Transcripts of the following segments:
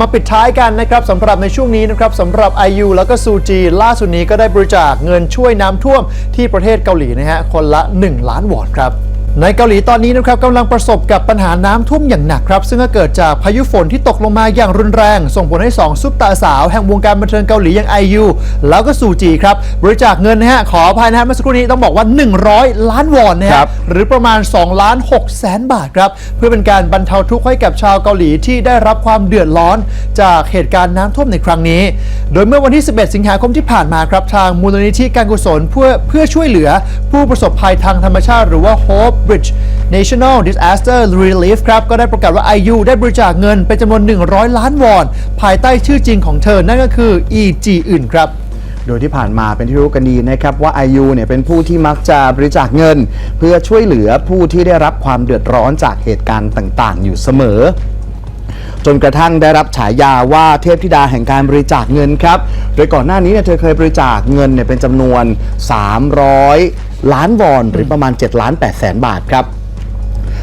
มาปิดท้ายกันนะครับสำหรับในช่วงนี้นะครับสำหรับ IU แล้วก็ซูจีล่าสุดนี้ก็ได้บริจาคเงินช่วยน้ำท่วมที่ประเทศเกาหลีนะฮะคนละ 1 ล้านวอนครับ ในเกาหลีตอนนี้นะครับกำลังประสบกับปัญหาน้ำท่วมอย่างหนักครับ ซึ่งก็เกิดจากพายุฝนที่ตกลงมาอย่างรุนแรง ส่งผลให้ 2 ซุปตาสาว แห่งวงการบันเทิงเกาหลีอย่าง IU แล้วก็ซูจีครับ บริจาคเงินนะฮะขออภัยนะฮะเมื่อสักครู่นี้ต้องบอกว่า 100 ล้านวอนนะครัฮะบหรือประมาณ2ล้าน6แสนบาทครับ เพื่อเป็นการบรรเทาทุกข์ให้กับชาวเกาหลีที่ได้รับความเดือดร้อน จากเหตุการณ์น้ำท่วมในครั้งนี้ โดยเมื่อวันที่ 11 สิงหาคมที่ผ่านมาครับทางมูลนิธิการกุศลเพื่อเพื่อช่วยเหลือ ผู้ประสบภัยทางธรรมชาติ หรือว่า Hope Bridge National Disaster Relief ครับ ก็ได้ประกาศว่า IU ได้บริจาคเงินเป็นจำนวน 100 ล้านวอน ภายใต้ชื่อจริงของเธอ นั่นก็คือ EG อื่นครับโดยที่ผ่านมาเป็นที่รู้กันดีนะครับว่า IU เนี่ยเป็นผู้ที่มักจะบริจาคเงิน เพื่อช่วยเหลือผู้ที่ได้รับความเดือดร้อนจากเหตุการณ์ต่างๆ อยู่เสมอ จนกระทั่งได้รับฉายาว่าเทพธิดาแห่งการบริจาคเงินครับ โดยก่อนหน้านี้เนี่ยเธอเคยบริจาคเงินเนี่ยเป็นจำนวน 300 ล้านวอนหรือประมาณ 7 ล้าน8แสนบาทครับ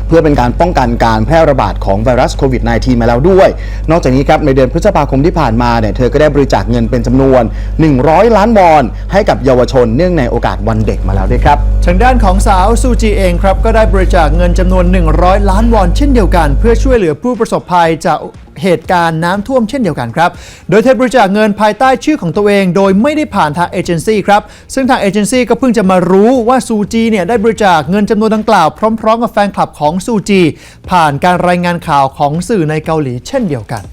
เพื่อเป็นการป้องกันการแพร่ระบาดของไวรัสโควิด -19 มาแล้วด้วย นอกจากนี้ครับในเดือนพฤษภาคมที่ผ่านมาเนี่ยเธอก็ได้บริจาคเงินเป็นจำนวน 100 ล้านวอน ให้กับเยาวชนเนื่องในโอกาสวันเด็กมาแล้วด้วยครับ ทางด้านของสาวซูจีเองครับก็ได้บริจาคเงินจำนวน 100 ล้านวอนเช่นเดียวกัน เพื่อช่วยเหลือผู้ประสบภัยจาก เหตุการณ์น้ำท่วมเช่นเดียวกันครับ โดยเธอบริจาคเงินภายใต้ชื่อของตัวเอง โดยไม่ได้ผ่านทางเอเจนซี่ครับ ซึ่งทางเอเจนซี่ก็เพิ่งจะมารู้ว่าซูจีเนี่ยได้บริจาคเงินจำนวนดังกล่าวพร้อม ๆ กับแฟนคลับของซูจีผ่านการรายงานข่าวของสื่อในเกาหลีเช่นเดียวกัน